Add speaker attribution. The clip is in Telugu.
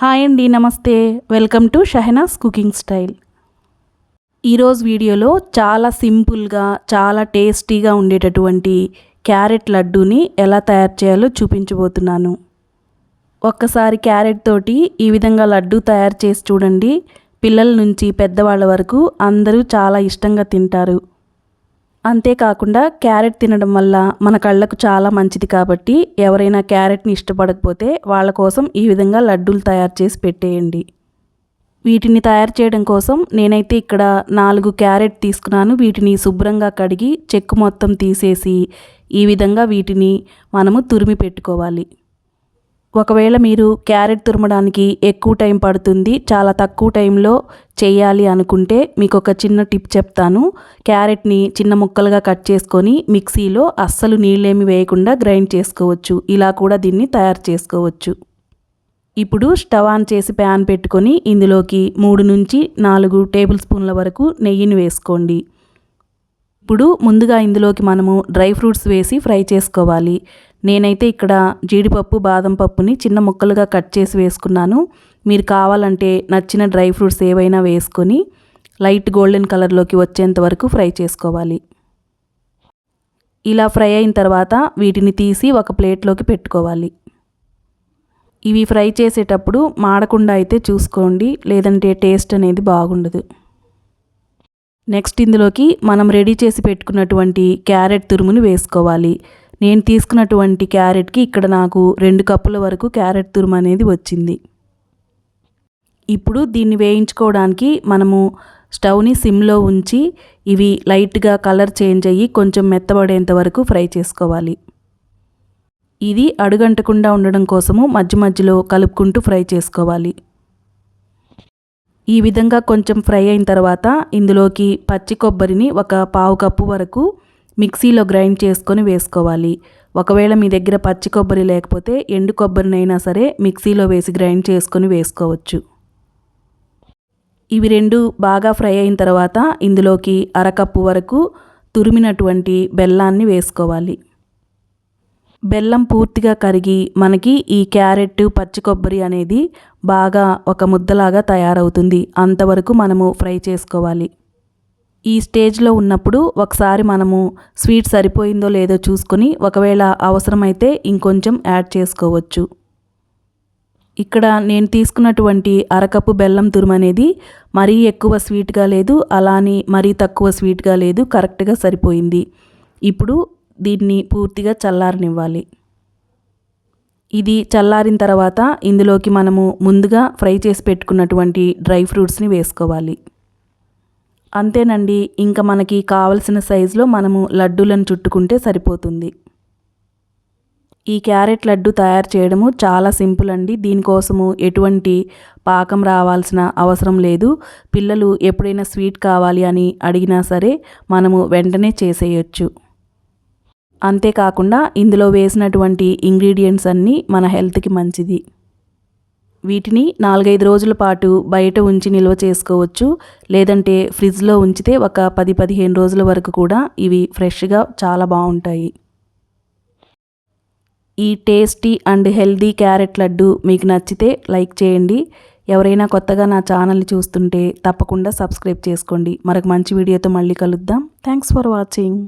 Speaker 1: హాయ్ అండి నమస్తే. Welcome to Shahnaz cooking style. ఈరోజు వీడియోలో చాలా సింపుల్గా చాలా టేస్టీగా ఉండేటటువంటి క్యారెట్ లడ్డూని ఎలా తయారు చేయాలో చూపించబోతున్నాను. ఒక్కసారి క్యారెట్ తోటి ఈ విధంగా లడ్డూ తయారు చేసి చూడండి. పిల్లల నుంచి పెద్దవాళ్ళ వరకు అందరూ చాలా ఇష్టంగా తింటారు. అంతేకాకుండా క్యారెట్ తినడం వల్ల మన కళ్ళకు చాలా మంచిది కాబట్టి ఎవరైనా క్యారెట్ని ఇష్టపడకపోతే వాళ్ళ కోసం ఈ విధంగా లడ్డూలు తయారు చేసి పెట్టేయండి. వీటిని తయారు చేయడం కోసం నేనైతే ఇక్కడ నాలుగు క్యారెట్ తీసుకున్నాను. వీటిని శుభ్రంగా కడిగి చెక్కు మొత్తం తీసేసి ఈ విధంగా వీటిని మనము తురిమి పెట్టుకోవాలి. ఒకవేళ మీరు క్యారెట్ తురమడానికి ఎక్కువ టైం పడుతుంది చాలా తక్కువ టైంలో చేయాలి అనుకుంటే మీకు ఒక చిన్న టిప్ చెప్తాను. క్యారెట్ని చిన్న ముక్కలుగా కట్ చేసుకొని మిక్సీలో అస్సలు నీళ్ళేమి వేయకుండా గ్రైండ్ చేసుకోవచ్చు. ఇలా కూడా దీన్ని తయారు చేసుకోవచ్చు. ఇప్పుడు స్టవ్ ఆన్ చేసి ప్యాన్ పెట్టుకొని ఇందులోకి మూడు నుంచి నాలుగు టేబుల్ స్పూన్ల వరకు నెయ్యిని వేసుకోండి. ఇప్పుడు ముందుగా ఇందులోకి మనము డ్రై ఫ్రూట్స్ వేసి ఫ్రై చేసుకోవాలి. నేనైతే ఇక్కడ జీడిపప్పు బాదం పప్పుని చిన్న ముక్కలుగా కట్ చేసి వేసుకున్నాను. మీరు కావాలంటే నచ్చిన డ్రై ఫ్రూట్స్ ఏవైనా వేసుకొని లైట్ గోల్డెన్ కలర్లోకి వచ్చేంత వరకు ఫ్రై చేసుకోవాలి. ఇలా ఫ్రై అయిన తర్వాత వీటిని తీసి ఒక ప్లేట్లోకి పెట్టుకోవాలి. ఇవి ఫ్రై చేసేటప్పుడు మాడకుండా అయితే చూసుకోండి లేదంటే టేస్ట్ అనేది బాగుండదు. నెక్స్ట్ ఇందులోకి మనం రెడీ చేసి పెట్టుకున్నటువంటి క్యారెట్ తురుముని వేసుకోవాలి. నేను తీసుకున్నటువంటి క్యారెట్కి ఇక్కడ నాకు రెండు కప్పుల వరకు క్యారెట్ తురుము అనేది వచ్చింది. ఇప్పుడు దీన్ని వేయించుకోవడానికి మనము స్టవ్ని సిమ్లో ఉంచి ఇవి లైట్గా కలర్ చేంజ్ అయ్యి కొంచెం మెత్తబడేంత వరకు ఫ్రై చేసుకోవాలి. ఇది అడుగంటకుండా ఉండడం కోసము మధ్య మధ్యలో కలుపుకుంటూ ఫ్రై చేసుకోవాలి. ఈ విధంగా కొంచెం ఫ్రై అయిన తర్వాత ఇందులోకి పచ్చి కొబ్బరిని ఒక పావు కప్పు వరకు మిక్సీలో గ్రైండ్ చేసుకొని వేసుకోవాలి. ఒకవేళ మీ దగ్గర పచ్చి కొబ్బరి లేకపోతే ఎండు కొబ్బరినైనా సరే మిక్సీలో వేసి గ్రైండ్ చేసుకొని వేసుకోవచ్చు. ఇవి రెండు బాగా ఫ్రై అయిన తర్వాత ఇందులోకి అరకప్పు వరకు తురిమినటువంటి బెల్లాన్ని వేసుకోవాలి. బెల్లం పూర్తిగా కరిగి మనకి ఈ క్యారెట్ పచ్చి కొబ్బరి అనేది బాగా ఒక ముద్దలాగా తయారవుతుంది. అంతవరకు మనము ఫ్రై చేసుకోవాలి. ఈ స్టేజ్లో ఉన్నప్పుడు ఒకసారి మనము స్వీట్ సరిపోయిందో లేదో చూసుకొని ఒకవేళ అవసరమైతే ఇంకొంచెం యాడ్ చేసుకోవచ్చు. ఇక్కడ నేను తీసుకున్నటువంటి అరకప్పు బెల్లం తురుము అనేది మరీ ఎక్కువ స్వీట్గా లేదు అలాని మరీ తక్కువ స్వీట్గా లేదు కరెక్ట్గా సరిపోయింది. ఇప్పుడు దీన్ని పూర్తిగా చల్లారనివ్వాలి. ఇది చల్లారిన తర్వాత ఇందులోకి మనము ముందుగా ఫ్రై చేసి పెట్టుకున్నటువంటి డ్రై ఫ్రూట్స్ని వేసుకోవాలి. అంతేనండి ఇంకా మనకి కావలసిన సైజులో మనము లడ్డూలను చుట్టుకుంటే సరిపోతుంది. ఈ క్యారెట్ లడ్డు తయారు చేయడము చాలా సింపుల్ అండి. దీనికోసము ఎటువంటి పాకం రావాల్సిన అవసరం లేదు. పిల్లలు ఎప్పుడైనా స్వీట్ కావాలి అని అడిగినా సరే మనము వెంటనే చేసేయచ్చు. అంతేకాకుండా ఇందులో వేసినటువంటి ఇంగ్రీడియంట్స్ అన్నీ మన హెల్త్కి మంచిది. వీటిని నాలుగైదు రోజుల పాటు బయట ఉంచి నిల్వ చేసుకోవచ్చు. లేదంటే ఫ్రిడ్జ్లో ఉంచితే ఒక పది పదిహేను రోజుల వరకు కూడా ఇవి ఫ్రెష్గా చాలా బాగుంటాయి. ఈ tasty and healthy carrot laddu మీకు నచ్చితే లైక్ చేయండి. ఎవరైనా కొత్తగా నా ఛానల్ని చూస్తుంటే తప్పకుండా సబ్స్క్రైబ్ చేసుకోండి. మరొక మంచి వీడియోతో మళ్ళీ కలుద్దాం. Thanks for watching.